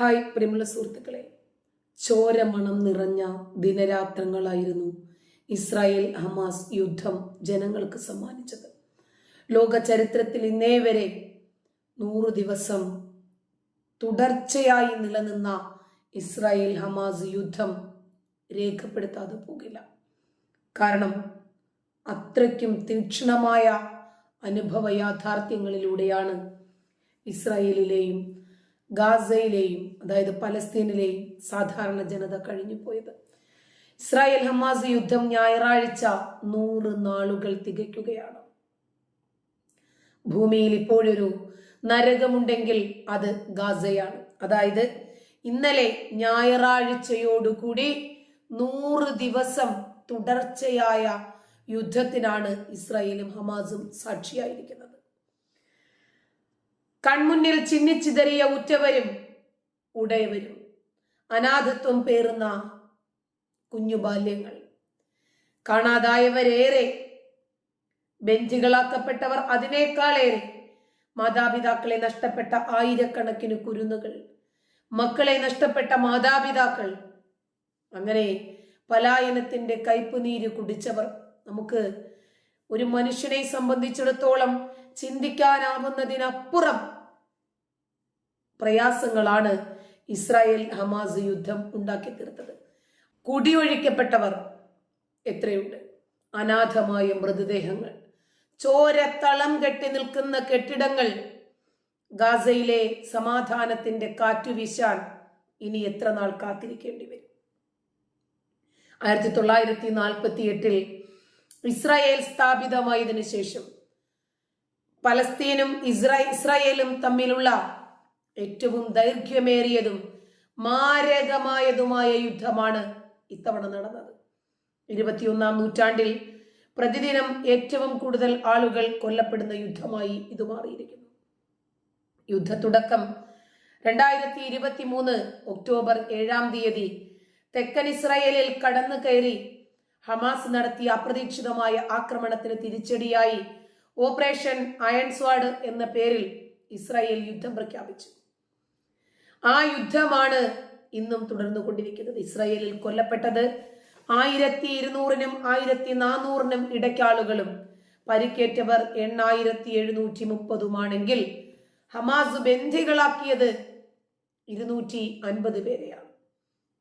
Hi പ്രിയമുള്ള സുഹൃത്തുക്കളെ. ചോരമണം നിറഞ്ഞ ദിനരാത്രങ്ങളായിരുന്നു ഇസ്രായേൽ ഹമാസ് യുദ്ധം ജനങ്ങൾക്ക് സമ്മാനിച്ചത്. ലോക ചരിത്രത്തിൽ ഇന്നേ വരെ നൂറ് ദിവസം തുടർച്ചയായി നിലനിന്ന ഇസ്രായേൽ ഹമാസ് യുദ്ധം രേഖപ്പെടുത്താതെ പോകില്ല. കാരണം അത്രയ്ക്കും തീക്ഷണമായ അനുഭവ യാഥാർത്ഥ്യങ്ങളിലൂടെയാണ് ഇസ്രായേലിലെയും ഗാസയിലെയും അതായത് പലസ്തീനിലെയും സാധാരണ ജനത കഴിഞ്ഞു പോയത് ഇസ്രായേൽ ഹമാസ് യുദ്ധം ഞായറാഴ്ച നൂറ് നാളുകൾ തികയ്ക്കുകയാണ്. ഭൂമിയിൽ ഇപ്പോഴൊരു നരകമുണ്ടെങ്കിൽ അത് ഗാസയാണ്. അതായത് ഇന്നലെ ഞായറാഴ്ചയോടുകൂടി നൂറ് ദിവസം തുടർച്ചയായ യുദ്ധത്തിനാണ് ഇസ്രായേലും ഹമാസും സാക്ഷിയായിരിക്കുന്നത്. കൺമുന്നിൽ ചിന്നിച്ചിതറിയ ഉറ്റവരും ഉടയവരും. അനാഥത്വം പേറുന്ന കുഞ്ഞു ബാല്യങ്ങൾ കാണാതായവരേറെ. ബെഞ്ചുകളാക്കപ്പെട്ടവർ അതിനേക്കാളേറെ. മാതാപിതാക്കളെ നഷ്ടപ്പെട്ട ആയിരക്കണക്കിന് കുരുന്നുകൾ. മക്കളെ നഷ്ടപ്പെട്ട മാതാപിതാക്കൾ. അങ്ങനെ പലായനത്തിന്റെ കയ്പുനീര് കുടിച്ചവർ. നമുക്ക് ഒരു മനുഷ്യനെ സംബന്ധിച്ചിടത്തോളം ചിന്തിക്കാനാവുന്നതിനപ്പുറം പ്രയാസങ്ങളാണ് ഇസ്രായേൽ ഹമാസ് യുദ്ധം ഉണ്ടാക്കി തീർത്തത്. കുടിയൊഴിക്കപ്പെട്ടവർ എത്രയുണ്ട്? അനാഥമായ മൃതദേഹങ്ങൾ ചോരത്തളം കെട്ടി നിൽക്കുന്ന കെട്ടിടങ്ങൾ ഗാസയിലെ സമാധാനത്തിന്റെ കാറ്റു വീശാൻ ഇനി എത്ര നാൾ കാത്തിരിക്കേണ്ടി വരും? ആയിരത്തി തൊള്ളായിരത്തി നാൽപ്പത്തി എട്ടിൽ ഇസ്രായേൽ സ്ഥാപിതമായതിനു ശേഷം പലസ്തീനും ഇസ്രാ ഇസ്രായേലും തമ്മിലുള്ള ഏറ്റവും ദൈർഘ്യമേറിയതും മാരകമായതുമായ യുദ്ധമാണ് ഇത്തവണ നടന്നത്. ഇരുപത്തിയൊന്നാം നൂറ്റാണ്ടിൽ പ്രതിദിനം ഏറ്റവും കൂടുതൽ ആളുകൾ കൊല്ലപ്പെടുന്ന യുദ്ധമായി ഇത് മാറിയിരിക്കുന്നു. യുദ്ധ തുടക്കം രണ്ടായിരത്തി ഇരുപത്തി മൂന്ന് ഒക്ടോബർ ഏഴാം തീയതി തെക്കൻ ഇസ്രായേലിൽ കടന്നു കയറി ഹമാസ് നടത്തിയ അപ്രതീക്ഷിതമായ ആക്രമണത്തിന് തിരിച്ചടിയായി ഓപ്പറേഷൻ അയൺ സ്വാഡ് എന്ന പേരിൽ ഇസ്രായേൽ യുദ്ധം പ്രഖ്യാപിച്ചു. ആ യുദ്ധമാണ് ഇന്നും തുടർന്നു കൊണ്ടിരിക്കുന്നത് ഇസ്രായേലിൽ കൊല്ലപ്പെട്ടത് ആയിരത്തി ഇരുന്നൂറിനും ആയിരത്തി നാനൂറിനും ഇടയ്ക്കാളുകളും പരിക്കേറ്റവർ എണ്ണായിരത്തി എഴുന്നൂറ്റി മുപ്പതുമാണെങ്കിൽ ഹമാസ് ബന്ധികളാക്കിയത് ഇരുന്നൂറ്റി അൻപത് പേരെയാണ്.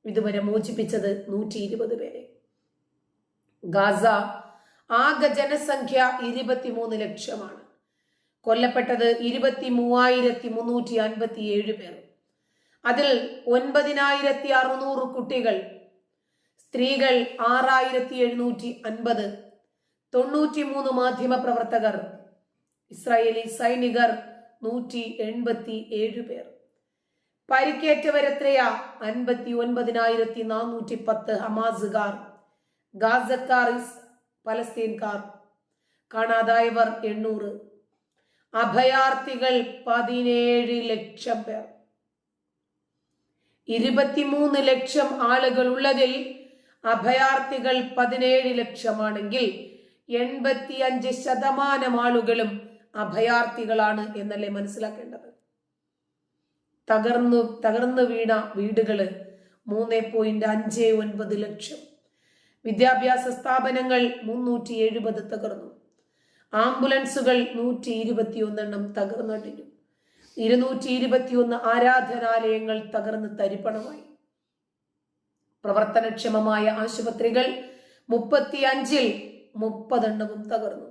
ഇതുവരെ മോചിപ്പിച്ചത് നൂറ്റി ഇരുപത് പേരെ. ഗാസ ആകെ ജനസംഖ്യ ഇരുപത്തിമൂന്ന് ലക്ഷമാണ്. കൊല്ലപ്പെട്ടത് ഇരുപത്തി മൂവായിരത്തി മുന്നൂറ്റി അൻപത്തി ഏഴ് പേർ. അതിൽ ഒൻപതിനായിരത്തി അറുന്നൂറ് കുട്ടികൾ സ്ത്രീകൾ ആറായിരത്തി എഴുന്നൂറ്റി അൻപത് തൊണ്ണൂറ്റി മൂന്ന് മാധ്യമ പ്രവർത്തകർ ഇസ്രായേലി സൈനികർ നൂറ്റി എൺപത്തി ഏഴ് പേർ. പരിക്കേറ്റവരെത്രയാ? അൻപത്തി ഒൻപതിനായിരത്തി നാനൂറ്റി പത്ത് ഹമാസുകാർ ഗാസക്കാർ പലസ്തീൻകാർ. കാണാതായവർ എണ്ണൂറ്. അഭയാർത്ഥികൾ പതിനേഴ് ലക്ഷം പേർ. ഇരുപത്തിമൂന്ന് ലക്ഷം ആളുകൾ ഉള്ളതിൽ അഭയാർത്ഥികൾ പതിനേഴ് ലക്ഷമാണെങ്കിൽ എൺപത്തി അഞ്ച് ശതമാനം ആളുകളും അഭയാർത്ഥികളാണ് എന്നല്ലേ മനസ്സിലാക്കേണ്ടത്? തകർന്നു തകർന്നു വീണ വീടുകൾ മൂന്ന് പോയിന്റ് അഞ്ച് ഒൻപത് ലക്ഷം. വിദ്യാഭ്യാസ സ്ഥാപനങ്ങൾ മുന്നൂറ്റി എഴുപത് തകർന്നു. ആംബുലൻസുകൾ നൂറ്റി ഇരുപത്തിയൊന്നെണ്ണം തകർന്നടിഞ്ഞു. ഇരുന്നൂറ്റി ഇരുപത്തിയൊന്ന് ആരാധനാലയങ്ങൾ തകർന്ന് തരിപ്പണമായി. പ്രവർത്തനക്ഷമമായ ആശുപത്രികൾ മുപ്പത്തി അഞ്ചിൽ മുപ്പതെണ്ണവും തകർന്നു.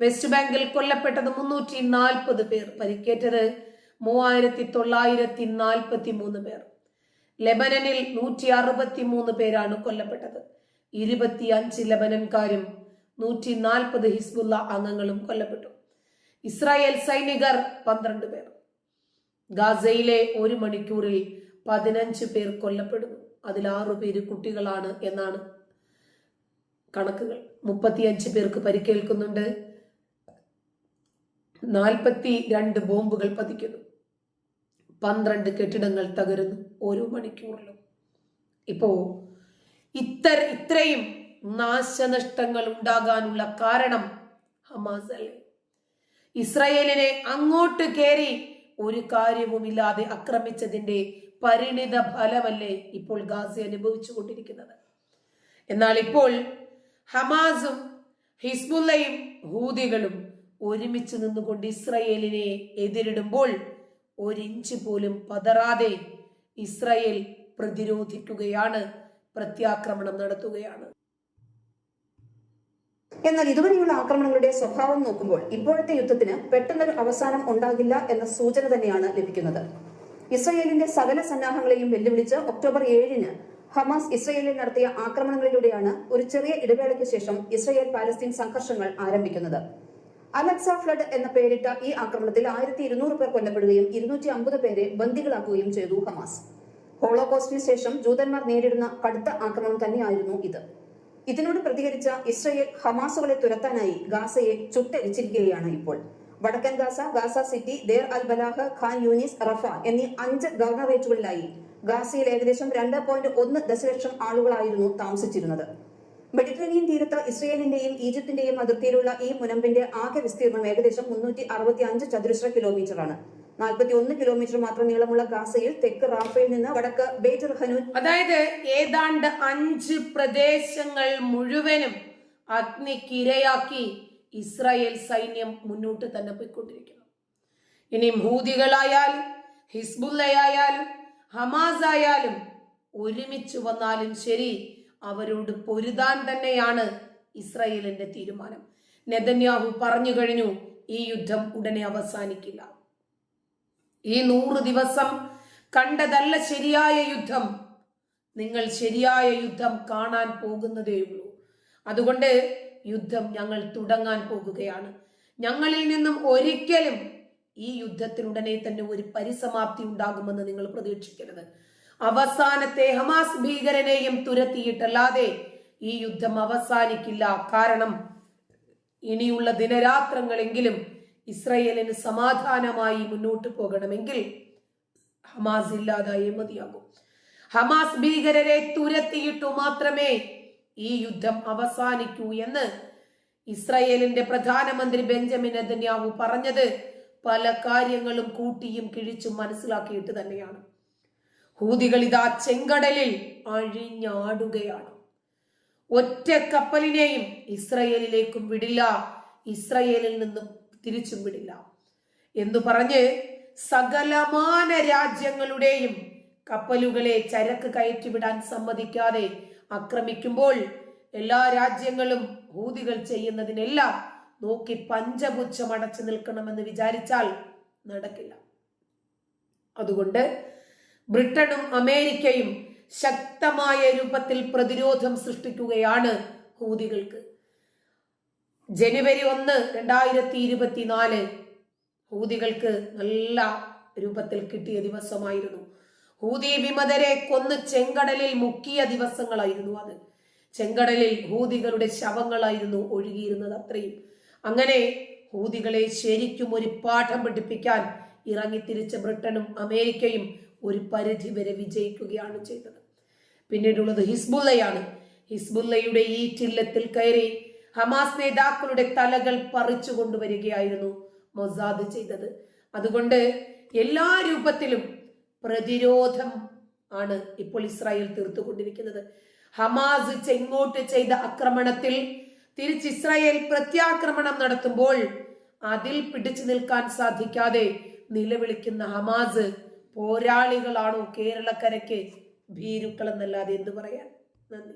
വെസ്റ്റ് ബാങ്കിൽ കൊല്ലപ്പെട്ടത് മുന്നൂറ്റി നാൽപ്പത് പേർ പരിക്കേറ്റത് മൂവായിരത്തി തൊള്ളായിരത്തി നാൽപ്പത്തി മൂന്ന് പേർ. ലെബനനിൽ നൂറ്റി അറുപത്തി മൂന്ന് പേരാണ് കൊല്ലപ്പെട്ടത്. ഇരുപത്തി അഞ്ച് ലബനൻകാരും നൂറ്റി നാൽപ്പത് ഹിസ്ബുല്ല അംഗങ്ങളും കൊല്ലപ്പെട്ടു. ഇസ്രായേൽ സൈനികർ പന്ത്രണ്ട് പേർ. ഗാസയിലെ ഒരു മണിക്കൂറിൽ പതിനഞ്ച് പേർ കൊല്ലപ്പെടുന്നു. അതിൽ ആറു പേര് കുട്ടികളാണ് എന്നാണ് കണക്കുകൾ. മുപ്പത്തിയഞ്ച് പേർക്ക് പരിക്കേൽക്കുന്നുണ്ട്. നാൽപ്പത്തി രണ്ട് ബോംബുകൾ പതിക്കുന്നു. പന്ത്രണ്ട് കെട്ടിടങ്ങൾ തകരുന്നു ഓരോ മണിക്കൂറിലും. ഇപ്പോ ഇത്തര ഇത്രയും നാശനഷ്ടങ്ങൾ ഉണ്ടാകാനുള്ള കാരണം ഹമാസ് അല്ലേ? ഇസ്രയേലിനെ അങ്ങോട്ട് കയറി ഒരു കാര്യവുമില്ലാതെ ആക്രമിച്ചതിന്റെ പരിണിത ഫലമല്ലേ ഇപ്പോൾ ഗാസി അനുഭവിച്ചു കൊണ്ടിരിക്കുന്നത് എന്നാൽ ഇപ്പോൾ ഹമാസും ഹിസ്ബുല്ലയും ഹൂതികളും ഒരുമിച്ച് നിന്നുകൊണ്ട് ഇസ്രയേലിനെ എതിരിടുമ്പോൾ ഒരിഞ്ച് പോലും പതറാതെ ഇസ്രയേൽ പ്രതിരോധിക്കുകയാണ് പ്രത്യാക്രമണം നടത്തുകയാണ്. എന്നാൽ ഇതുവരെയുള്ള ആക്രമണങ്ങളുടെ സ്വഭാവം നോക്കുമ്പോൾ ഇപ്പോഴത്തെ യുദ്ധത്തിന് പെട്ടെന്നൊരു അവസാനം ഉണ്ടാകില്ല എന്ന സൂചന തന്നെയാണ് ലഭിക്കുന്നത്. ഇസ്രയേലിന്റെ സകല സന്നാഹങ്ങളെയും വെല്ലുവിളിച്ച് ഒക്ടോബർ ഏഴിന് ഹമാസ് ഇസ്രയേലിൽ നടത്തിയ ആക്രമണങ്ങളിലൂടെയാണ് ഒരു ചെറിയ ഇടവേളയ്ക്ക് ശേഷം ഇസ്രയേൽ പാലസ്തീൻ സംഘർഷങ്ങൾ ആരംഭിക്കുന്നത്. അലക്സ ഫ്ലഡ് എന്ന പേരിട്ട ഈ ആക്രമണത്തിൽ ആയിരത്തി ഇരുന്നൂറ് പേർ കൊല്ലപ്പെടുകയും ഇരുന്നൂറ്റി അമ്പത് പേരെ ബന്ദികളാക്കുകയും ചെയ്തു ഹമാസ്. ഹോളോകോസ്റ്റിന് ശേഷം ജൂതന്മാർ നേരിടുന്ന കടുത്ത ആക്രമണം തന്നെയായിരുന്നു ഇത്. ഇതിനോട് പ്രതികരിച്ച ഇസ്രയേൽ ഹമാസുകളെ തുരത്താനായി ഗാസയെ ചുട്ടരിച്ചിരിക്കുകയാണ് ഇപ്പോൾ. വടക്കൻ Gaza Gaza City Deir al Balah Khan Younis Rafah എന്നീ അഞ്ച് ഗവർണറേറ്റുകളിലായി ഗാസയിൽ ഏകദേശം രണ്ട് പോയിന്റ് ഒന്ന് ദശലക്ഷം ആളുകളായിരുന്നു താമസിച്ചിരുന്നത്. മെഡിറ്ററേനിയൻ തീരത്ത് ഇസ്രയേലിന്റെയും ഈജിപ്തിന്റെയും അതിർത്തിയിലുള്ള ഈ മുനമ്പിന്റെ ആകെ വിസ്തീർണം ഏകദേശം മുന്നൂറ്റി അറുപത്തി അഞ്ച് ചതുരശ്ര കിലോമീറ്ററാണ് നാൽപ്പത്തി ഒന്ന് കിലോമീറ്റർ മാത്രം നീളമുള്ള ഗാസയിൽ തെക്ക് റാഫയിൽ നിന്ന് വടക്ക് ബേറ്റർ ഹനു അതായത് ഏതാണ്ട് അഞ്ച് പ്രദേശങ്ങൾ മുഴുവനും അഗ്നിക്കിരയാക്കി ഇസ്രായേൽ സൈന്യം മുന്നോട്ട് തന്നെ പോയിക്കൊണ്ടിരിക്കുന്നു. ഇനി ഹൂതികളായാലും ഹിസ്ബുല്ലയായാലും ഹമാസ് ആയാലും ഒരുമിച്ച് വന്നാലും ശരി അവരോട് പൊരുതാൻ തന്നെയാണ് ഇസ്രായേലിന്റെ തീരുമാനം. നെതന്യാഹു പറഞ്ഞു കഴിഞ്ഞു ഈ യുദ്ധം ഉടനെ അവസാനിക്കില്ല. ഈ നൂറ് ദിവസം കണ്ടതല്ല ശരിയായ യുദ്ധം. നിങ്ങൾ ശരിയായ യുദ്ധം കാണാൻ പോകുന്നതേ ഉള്ളൂ. അതുകൊണ്ട് യുദ്ധം ഞങ്ങൾ തുടങ്ങാൻ പോകുകയാണ്. ഞങ്ങളിൽ നിന്നും ഒരിക്കലും ഈ യുദ്ധത്തിനുടനെ തന്നെ ഒരു പരിസമാപ്തി ഉണ്ടാകുമെന്ന് നിങ്ങൾ പ്രതീക്ഷിക്കരുത്. അവസാനത്തെ ഹമാസ് ഭീകരനെയും തുരത്തിയിട്ടല്ലാതെ ഈ യുദ്ധം അവസാനിക്കില്ല. കാരണം ഇനിയുള്ള ദിനരാത്രങ്ങളെങ്കിലും ഇസ്രയേലിന് സമാധാനമായി മുന്നോട്ട് പോകണമെങ്കിൽ ഹമാസ് ഇല്ലാതായേ മതിയാകും. ഹമാസ് ഭീകരരെ തുരത്തിയിട്ടു മാത്രമേ ഈ യുദ്ധം അവസാനിക്കൂ എന്ന് ഇസ്രയേലിന്റെ പ്രധാനമന്ത്രി ബെഞ്ചമിൻ നെതന്യാഹു പറഞ്ഞത് പല കാര്യങ്ങളും കൂട്ടിയും കിഴിച്ചും മനസ്സിലാക്കിയിട്ട് തന്നെയാണ്. ഹൂതികൾ ഇതാ ചെങ്കടലിൽ അഴിഞ്ഞാടുകയാണ്. ഒറ്റ കപ്പലിനെയും ഇസ്രയേലിലേക്കും വിടില്ല. ഇസ്രയേലിൽ നിന്നും തിരിച്ചും വിടില്ല. എന്ന് പറഞ്ഞ് സകലമാന രാജ്യങ്ങളുടെയും കപ്പലുകളെ ചരക്ക് കയറ്റി വിടാൻ സമ്മതിക്കാതെ ആക്രമിക്കുമ്പോൾ എല്ലാ രാജ്യങ്ങളും ഹൂതികൾ ചെയ്യുന്നതിനെല്ലാം നോക്കി പഞ്ചപുച്ഛം അടച്ചു നിൽക്കണമെന്ന് വിചാരിച്ചാൽ നടക്കില്ല. അതുകൊണ്ട് ബ്രിട്ടനും അമേരിക്കയും ശക്തമായ രൂപത്തിൽ പ്രതിരോധം സൃഷ്ടിക്കുകയാണ് ഹൂതികൾക്ക്. ജനുവരി ഒന്ന് രണ്ടായിരത്തി ഇരുപത്തിനാല് ഹൂതികൾക്ക് നല്ല രൂപത്തിൽ കിട്ടിയ ദിവസമായിരുന്നു. ഹൂതി വിമതരെ കൊന്ന് ചെങ്കടലിൽ മുക്കിയ ദിവസങ്ങളായിരുന്നു അത്. ചെങ്കടലിൽ ഹൂതികളുടെ ശവങ്ങളായിരുന്നു ഒഴുകിയിരുന്നത് അത്രയും. അങ്ങനെ ഹൂതികളെ ശരിക്കും ഒരു പാഠം പഠിപ്പിക്കാൻ ഇറങ്ങിത്തിരിച്ച ബ്രിട്ടനും അമേരിക്കയും ഒരു പരിധി വരെ വിജയിക്കുകയാണ് ചെയ്തത്. പിന്നീടുള്ളത് ഹിസ്ബുള്ളയാണ്. ഹിസ്ബുള്ളയുടെ ഈ ചില്ലത്തിൽ കയറി ഹമാസ് നേതാക്കളുടെ തലകൾ പറിച്ചു കൊണ്ടുവരികയായിരുന്നു മൊസാദ് ചെയ്തത്. അതുകൊണ്ട് എല്ലാ രൂപത്തിലും പ്രതിരോധം ആണ് ഇപ്പോൾ ഇസ്രായേൽ തീർത്തുകൊണ്ടിരിക്കുന്നത്. ഹമാസ് ചെങ്ങോട്ട് ചെയ്ത ആക്രമണത്തിൽ തിരിച്ച് ഇസ്രായേൽ പ്രത്യാക്രമണം നടത്തുമ്പോൾ അതിൽ പിടിച്ചു നിൽക്കാൻ സാധിക്കാതെ നിലവിളിക്കുന്ന ഹമാസ് പോരാളികളാണോ കേരളക്കരയ്ക്ക് ഭീരുക്കൾ എന്നല്ലാതെ എന്ത് പറയാൻ? നന്ദി.